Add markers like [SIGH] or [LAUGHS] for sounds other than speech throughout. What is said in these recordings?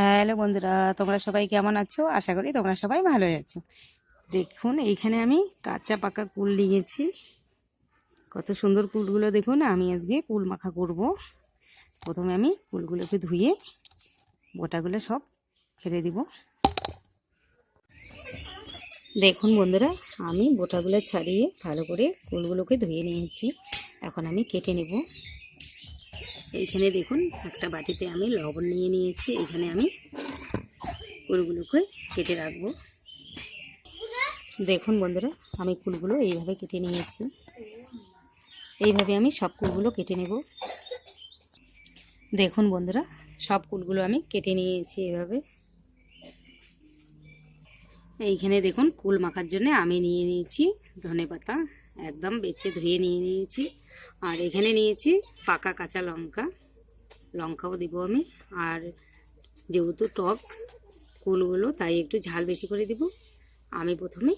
Hello বন্ধুরা, তোমরা সবাই কেমন আছো? আশা করি তোমরা সবাই ভালোই আছো। দেখুন, এইখানে আমি কাঁচা পাকা কুল নিয়েছি। কত সুন্দর কুলগুলো দেখুন, আমি আজকে কুল মাখা করব। প্রথমে আমি কুলগুলোকে ধুয়ে বোটাগুলো সব ফেলে দিব। দেখুন বন্ধুরা, আমি বোটাগুলো ছাড়িয়ে ভালো করে কুলগুলোকে ধুয়ে নিয়েছি। এখন আমি কেটে নেব। এইখানে দেখুন, একটা বাটিতে আমি লবণ নিয়ে নিয়েছি। এখানে আমি কুলগুলোকে কেটে রাখব। দেখুন বন্ধুরা, আমি কুলগুলো এইভাবে কেটে নিয়েছি। এইভাবে আমি সব কুলগুলো কেটে নেব। দেখুন বন্ধুরা, সব কুলগুলো আমি কেটে নিয়েছি এভাবে এইখানে দেখুন, কুল মাখার জন্য আমি নিয়ে নিয়েছি ধনে পাতা একদম বেছে ধুয়ে নিয়ে নিয়েছি। আর এখানে নিয়েছি পাকা কাঁচা লঙ্কা। লঙ্কাও দিব আমি। আর যেহেতু টক কুলগুলো তাই একটু ঝাল বেশি করে দিব। আমি প্রথমে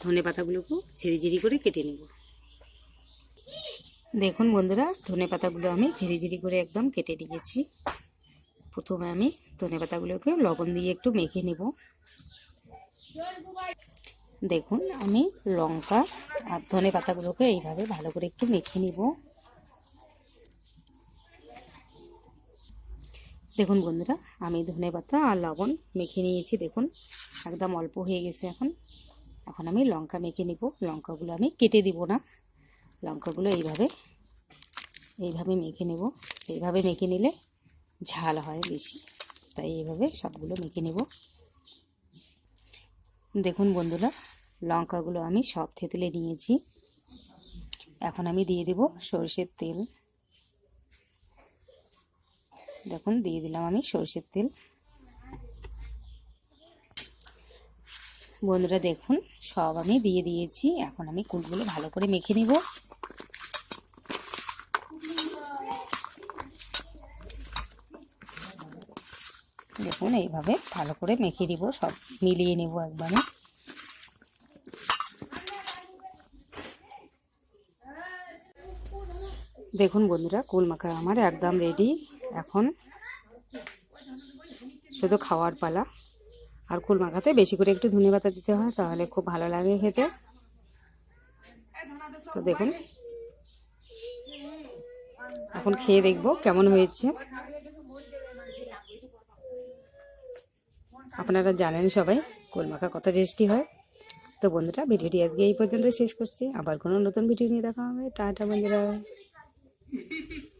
ধনে পাতাগুলোকে ঝিরি ঝিরি করে কেটে নেব। দেখুন বন্ধুরা, ধনে পাতাগুলো আমি ঝিরি ঝিরি করে একদম কেটে নিয়েছি। প্রথমে আমি ধনে পাতাগুলোকে লবণ দিয়ে একটু মেখে নেব। দেখুন, আমি লঙ্কা আর ধনে পাতাগুলোকে এইভাবে ভালো করে একটু মেখে নিব। দেখুন বন্ধুরা, আমি ধনে পাতা আর লবণ মেখে নিয়েছি, দেখুন, একদম অল্প হয়ে গেছে এখন। এখন আমি লঙ্কা মেখে নিব, লঙ্কাগুলো আমি কেটে দিব না। লঙ্কাগুলো এইভাবে এইভাবে মেখে নেব। এইভাবে মেখে নিলে ঝাল হয় বেশি, তাই এইভাবে সবগুলো মেখে নেব। দেখুন বন্ধুরা লঙ্কাগুলো আমি সব থেতলে নিয়েছি। এখন আমি দিয়ে দেব সরষের তেল। দেখুন, দিয়ে দিলাম আমি সরষের তেল। বন্ধুরা, দেখুন, সব আমি দিয়ে দিয়েছি। এখন আমি কুলগুলো ভালো করে মেখে নিব। দেখুন, এইভাবে ভালো করে মেখে দিব সব মিলিয়ে নেব একবারে। দেখুন বন্ধুরা, কুল মাখা আমার একদম রেডি এখন শুধু খাওয়ার পালা। আর কুল মাখাতে বেশি করে একটু ধনে পাতা দিতে হয়, তাহলে খুব ভালো লাগে খেতে। তো দেখুন, এখন খেয়ে দেখব কেমন হয়েছে। আপনারা জানেন সবাই, কুল মাখা কত টেস্টি হয়। তো বন্ধুরা, ভিডিওটি আজকে এই পর্যন্ত শেষ করছি। আবার কোনো নতুন ভিডিও নিয়ে দেখা হবে। টাটা বন্ধুরা। Hehehehe [LAUGHS]